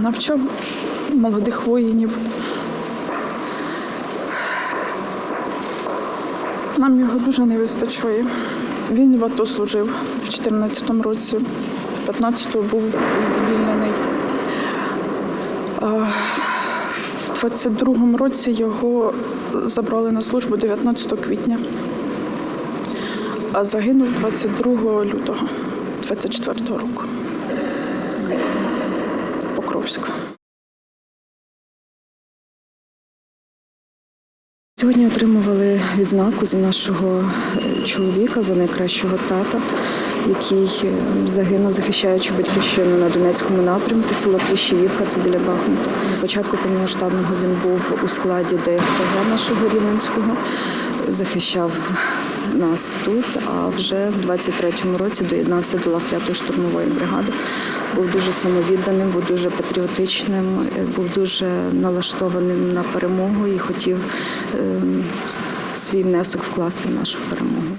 навчав молодих воїнів. Нам його дуже не вистачає. Він в АТО служив в 2014 році, в 15-му був звільнений. В 22-му році його забрали на службу 19 квітня, а загинув 22 лютого 24 року. Покровська. Сьогодні отримували відзнаку за нашого е, чоловіка, за найкращого тата, який е, загинув, захищаючи батьківщину на Донецькому напрямку, село Кліщіївка, це біля Бахмута. На початку повномасштабного він був у складі ДФТГ нашого Рівненського, захищав нас тут, а вже в 23-му році доєднався до лав 5-ї штурмової бригади. Був дуже самовідданим, був дуже патріотичним, е, був дуже налаштованим на перемогу і хотів ем, свій внесок вкласти в нашу перемогу.